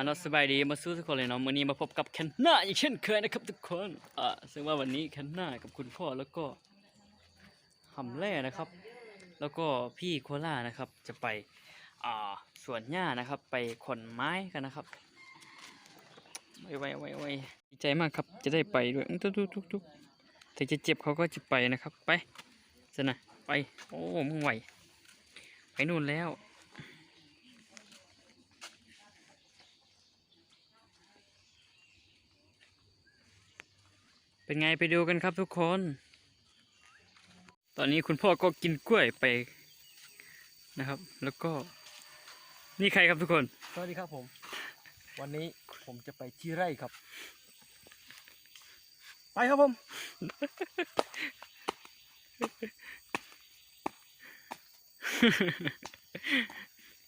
อันนสบายดีมาสู้ทุกคนเลยเนาะวันนี้มาพบกับแคนนาอีกเช่นเคยนะครับทุกคนอ่าซึ่งว่าวันนี้แคนนากับคุณพ่อแล้วก็หำแร่นะครับ แล้วก็พี่โคล่านะครับจะไปอ่าสวนหญ้านะครับ ไปขนไม้กันนะครับไวไวไวไวดีใจมากครับจะได้ไปด้วยทุกทุกทุกทุกถึงจะเจ็บเขาก็จะไปนะครับ ไปสนะไปโอ้มึงไหวไปนู่นแล้ว เป็นไงไปดูกันครับทุกคน ตอนนี้คุณพ่อก็กินกล้วยไปนะครับ แล้วก็นี่ใครครับทุกคน สวัสดีครับผม วันนี้ผมจะไปที่ไร่ครับ ไปครับผม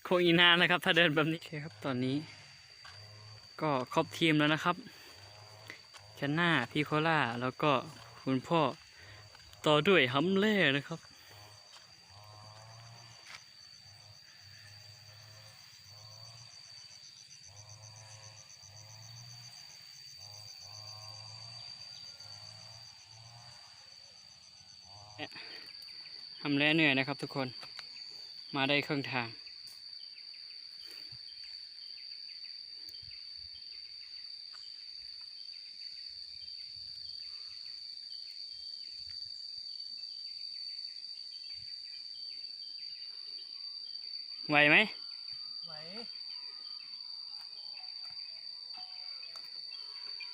คงอีกนานนะครับ ถ้าเดินแบบนี้โอเคครับ ตอนนี้ ก็ครบทีมแล้วนะครับ แคนาพี่โคล่าแล้วก็คุณพ่อต่อด้วยฮัมเล่นะครับ ทำแล้วเหนื่อยนะครับทุกคน มาได้ครึ่งทาง ไหวไหมไหว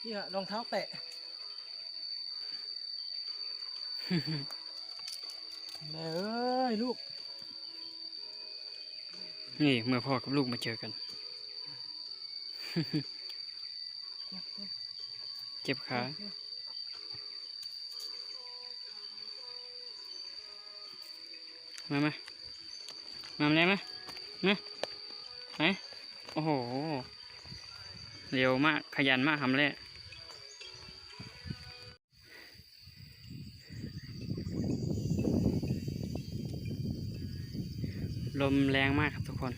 นี่ฮะรองเท้าแตะแม่เอ้ยลูก นี่เมื่อพ่อกับลูกมาเจอกัน เจ็บขามามามาเลยมา มาไหนโอ้โห เร็วมาก ขยันมากทำเลยลมแรงมากครับทุกคน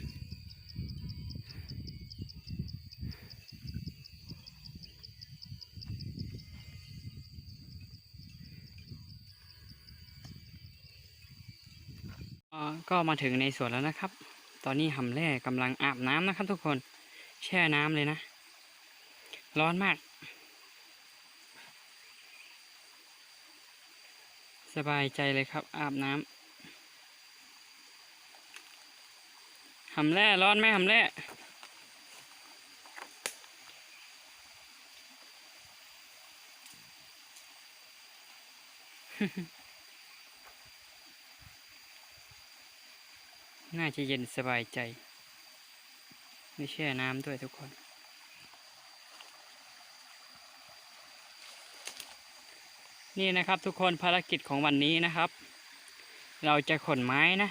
อ่าก็มาถึงในสวนแล้วนะครับ ตอนนี้หำแร่กำลังอาบน้ำนะครับทุกคน แช่น้ำเลยนะ ร้อนมาก สบายใจเลยครับ อาบน้ำหำแร่ร้อนไหมหำแร่ น่าจะเย็นสบายใจ ไม่แช่น้ำด้วยทุกคน นี่นะครับทุกคนภารกิจของวันนี้นะครับ เราจะขนไม้นะ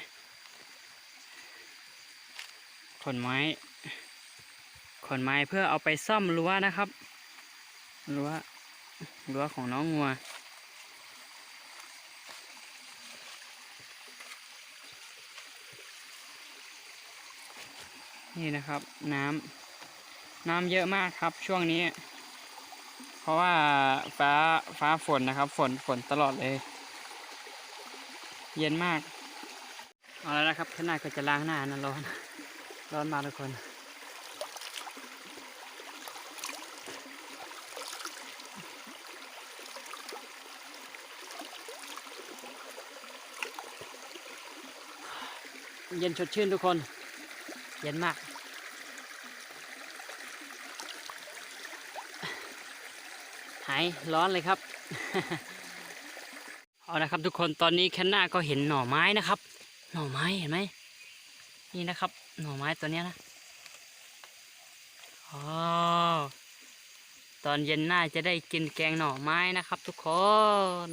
ขนไม้ ขนไม้เพื่อเอาไปซ่อมรั้วนะครับรั้วรั้วของน้องงัว นี่นะครับน้ำน้ำเยอะมากครับช่วงนี้ เพราะว่าฟ้าฟ้าฝนนะครับ ฝนฝนตลอดเลย เย็นมาก เอาแล้วนะครับข้างหน้าก็จะล้างหน้านะร้อน ร้อนมากทุกคนเย็นสดชื่นทุกคน เย็นมาก หายร้อนเลยครับ เอาละครับทุกคนตอนนี้แคนนาก็เห็นหน่อไม้นะครับ หน่อไม้เห็นไหมนี่นะครับ หน่อไม้ตัวเนี้ยนะอ๋อตอนเย็นหน่าจะได้กินแกงหน่อไม้นะครับ ทุกคน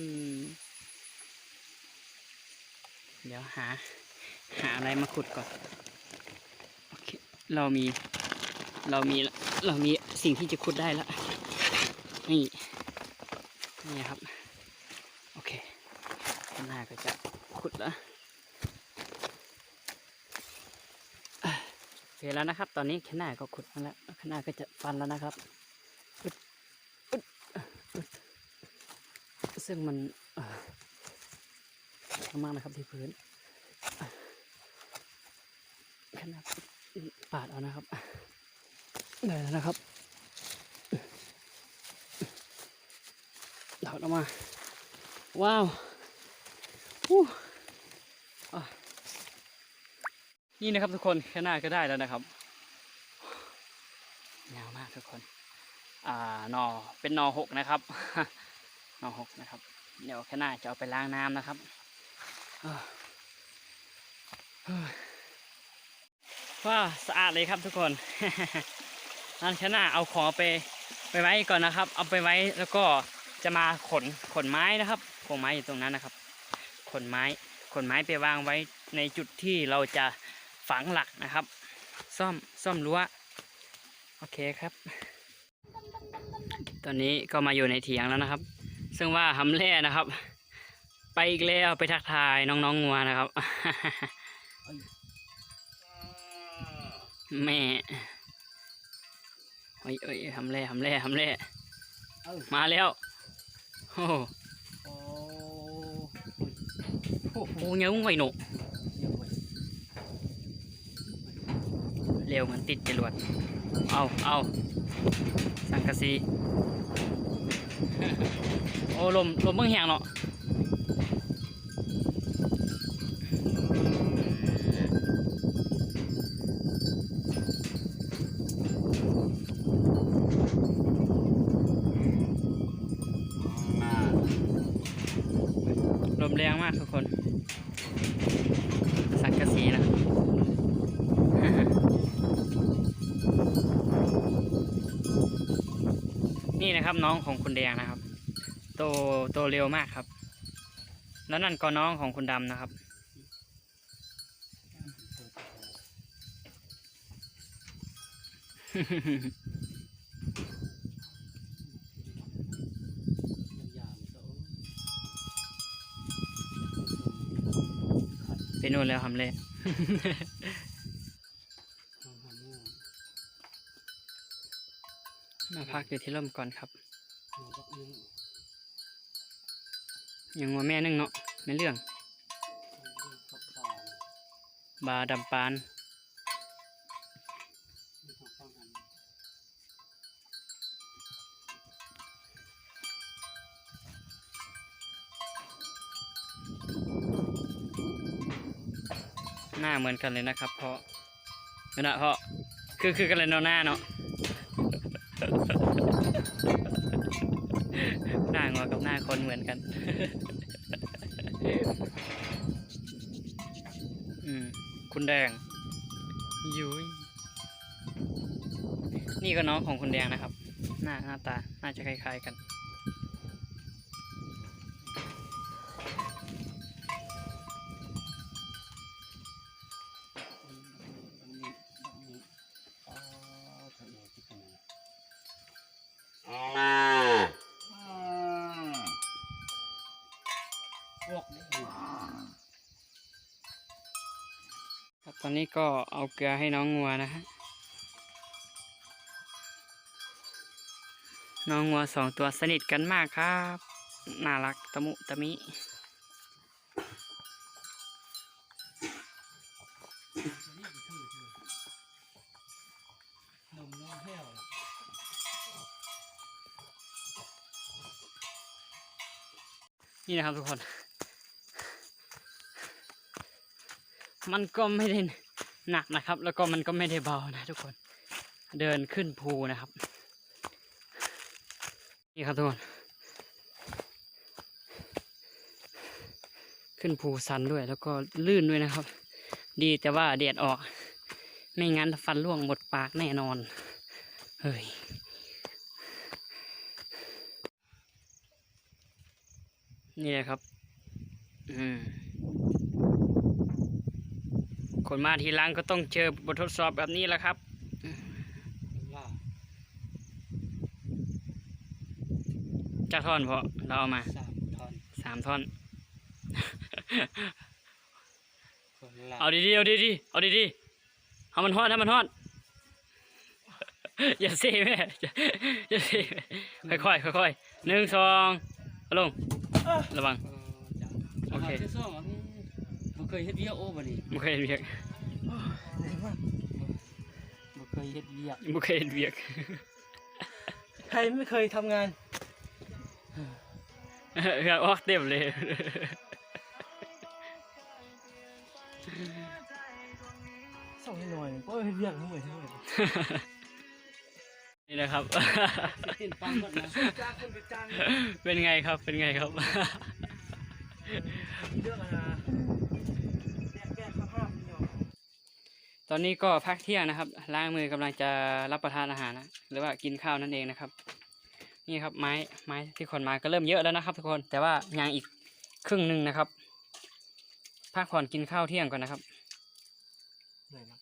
เดี๋ยวหา หาอะไรมาขุดก่อนโอเคเรามี เรามี เรามีสิ่งที่จะขุดได้แล้วนี่ นี่ครับ โอเคข้างหน้าก็จะขุดแล้วอะเสร็จแล้วนะครับ ตอนนี้แคนนาก็ขุดมาแล้วแคนนาก็จะฟันแล้วนะครับซึ่งมันมากนะครับที่พื้นแคนนาปาดเอานะครับได้แล้วนะครับ ถอดออกมา ว้าวอู้นี่นะครับทุกคนแค่หน้าก็ได้แล้วนะครับยาวมากทุกคน อ่านอเป็นนอหกนะครับนอหกนะครับ เดี๋ยวแค่หน้าจะเอาไปล้างน้ำนะครับอ่าเฮ้ยว้าสะอาดเลยครับทุกคนนั่นแค่หน้าเอาของไปไปไว้ก่อนนะครับ เอาไปไว้แล้วก็ จะมาขนขนไม้นะครับขนไม้อยู่ตรงนั้นนะครับ ขนไม้ขนไม้ไปวางไว้ในจุดที่เราจะฝังหลักนะครับ ซ่อมซ่อมรั้วโอเคครับ ตอนนี้ก็มาอยู่ในเถียงแล้วนะครับ ซึ่งว่าหำแร่นะครับ ไปอีกแล้วไปทักทายน้องๆงัวนะครับแม่เอ้ยเอ้ยหำแร่หำแร่หำแร่เอ้ามาแล้ว โอ้โหโอ้โหเงี้ยไวหนุเดี๋ยวไว้เร็วเหมือนติดจรวด เอาเอาสังกะสี โอ้ลมลมเบิ่งแหงเนาะ มแรงมากทุกคน สังกะสีนะนี่นะครับน้องของคุณแดงนะครับ โตโตเร็วมากครับ แล้วนั่นก็น้องของคุณดำนะครับยามๆเจ้า ไป นู่นแล้วทำเลยมาพักอยู่ที่ร่มก่อนครับยังยังว่าแม่นึ่งเนาะไม่เรื่อง บาดำปาน ไม่ต้องฟังอัน หน้า เหมือนกันเลยนะครับ เพราะเนาะเพราะคือคือกันเลยเนาะหน้าเนาะหน้างอกับหน้าคนเหมือนกัน อืม คุณแดงยุ้ยนี่ก็น้องของคุณแดงนะครับ หน้าหน้าตา น่าจะคล้ายๆกัน บักนี้บักนี้อ๋อเถอะเดี๋ยวจะเป็นยังไง พวกนี้ครับตอนนี้ก็เอาเกลือให้น้องงัวนะฮะ น้องงัวสองตัวสนิทกันมากครับ น่ารักตะมุตะมิ นมน้องแห้วล่ะ นี่นะครับทุกคน มันก็ไม่ได้หนักนะครับ แล้วก็มันก็ไม่ได้เบานะทุกคน เดินขึ้นภูนะครับ นี่ครับทุกคน ขึ้นภูสันด้วย แล้วก็ลื่นด้วยนะครับ ดีแต่ว่าแดดออก ไม่งั้นฟันร่วงหมดปากแน่นอน เฮ้ย นี่เลยครับ อืมคนมาทีหลังก็ต้องเจอบททดสอบแบบนี้แหละครับล่าจากท่อนพอเราเอามาสามทอนสามท่อนคนละเอาดีๆเอาดีๆเอาดีๆเอามันฮอดให้มันฮอดอย่าเซ่แม่อย่าอย่าเซ่แม่ค่อยๆค่อยๆหนึ่งสองเอาลง ระวัง โอเคาที่สองอันนี้บ่เคยเฮ็ดเวียกโอ้บ่นี่บ่เคยเห็นเวียกบ่เคยเฮ็ดเวียกบ่เคยเห็นเวียก ใครไม่เคยทำงาน เหงื่อออกเต็มเลย ส่งให้หน่อยโอ้ยเฮ็ดเวียกหน่อยหน่อย นี่นะครับเต้นปังก่อนนะจ้างคนไปจ้างเป็นไงครับ เป็นไงครับเรื่องอะไรนะแก้แก้สภาพนี่หรอตอนนี้ก็พักเที่ยงนะครับ ล้างมือกำลังจะรับประทานอาหารนะหรือว่ากินข้าวนั่นเองนะครับ นี่ครับไม้ไม้ที่ขนมาก็เริ่มเยอะแล้วนะครับ ทุกคนแต่ว่ายังอีกครึ่งหนึ่งนะครับพักผ่อนกินข้าวเที่ยงก่อนนะครับเหนื่อยมาก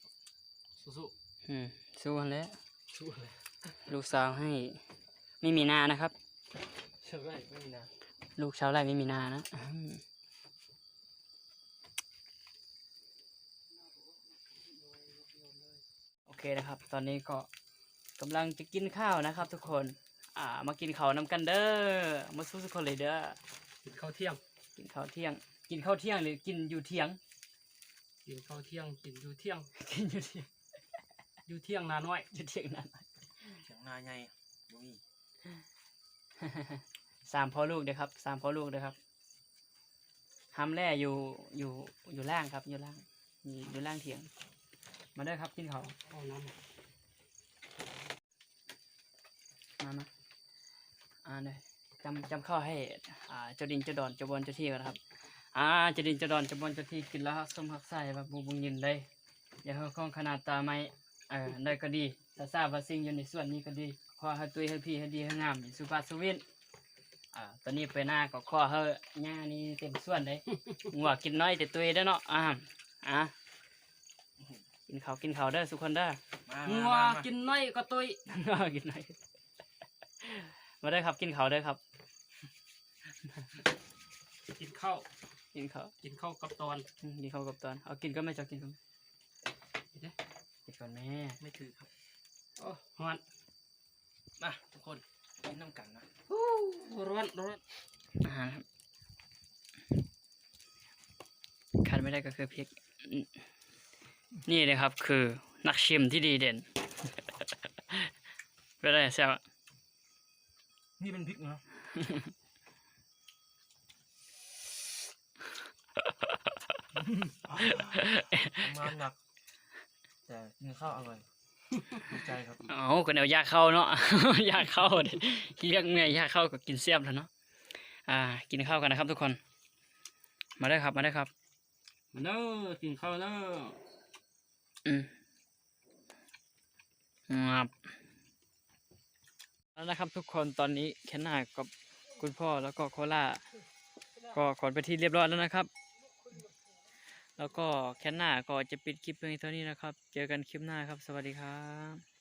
สู้อืมสู้กันแล้วๆสู้เลย ลูกสาวให้ไม่มีนานะครับเชื่อได้ไม่มีนะลูกชาวไร่ไม่มีนานะอืมโอเคนะครับ ตอนนี้ก็กำลังจะกินข้าวนะครับ ทุกคน อ่า มากินข้าวนำกันเด้อ มาสู้ทุกคนเลยเด้อ กินข้าวเที่ยง กินข้าวเที่ยง กินข้าวเที่ยงหรือกินอยู่เที่ยง กินข้าวเที่ยง กินอยู่เที่ยง กินอยู่เที่ยง อยู่เที่ยงนาน้อย อยู่เที่ยงนั้นเที่ย นาใหญ่บ่มีสามพ่อลูกเด้อครับสามพ่อลูกเด้อครับทำแร่อยู่อยู่อยู่ล่างครับ อยู่ล่างอยู่อยู่ล่างเถียง มาเด้อครับกินข้าวเอาน้ำมามาอ่าเลยจำจำข้าวให้อ่าเจ้าดินเจ้าดอนเจ้าบอลเจ้าที่ก่อนนะครับ อ่าเจ้าดินเจ้าดอนเจ้าบอลเจ้าที่กินแล้วครับส้มผักใส่แบบบุงบุงยินเลยอย่าเฮาข้องขนาดตาไม่ ออได้ก็ดีถ้าทราบว่าสิ่งอยู่ในส่วนนี้ก็ดีขอให้ตุยให้พี่ให้ดีให้งามสุภาพสวินอ่าตอนนี้ไปหน้าก็ขอให้หญ้านี่เต็มส่วนเลยงัวกินน้อยแต่ตุยได้อเนาะอ่าอะกินข้าวกินข้าวเด้อสุกคนเด้อมางัวกินน้อยก็ตุยกินน้อยมาได้อครับกินข้าวได้อครับ กินข้าวกินข้าวกินข้าวกับตอนอืมกินข้าวกับตอนเอากินก็ไม่จะกินก็ไม่กินเด้ กินก่อนแม่ไม่ถือครับโอ้ฮอนมาทุกคนกินน้ำกันนะร้อนร้อนอาหารครับขาดไม่ได้ก็คือพริกอืมนี่เลยครับคือนักชิมที่ดีเด่นไม่ได้แซ่บอะนี่เป็นพริกนะทำงานหนัก แต่กินข้าวอร่อยดีใจครับ เอาก็แนวยากเข้าเนาะ ยากเข้าดิเรียกเมียยากเข้าก็กินเสียบแล้วเนาะอ่า กินข้าวกันนะครับ ทุกคน มาได้อครับมาได้อครับ มาเด้อกินข้าวเด้ออืมงับแล้วนะครับ ทุกคนตอนนี้แคนนากับคุณพ่อแล้วก็โคล่าก็ขนไปที่เรียบร้อยแล้วนะครับ แล้วก็แคนนาก็จะปิดคลิปเพียงเท่านี้นะครับ เจอกันคลิปหน้าครับ สวัสดีครับ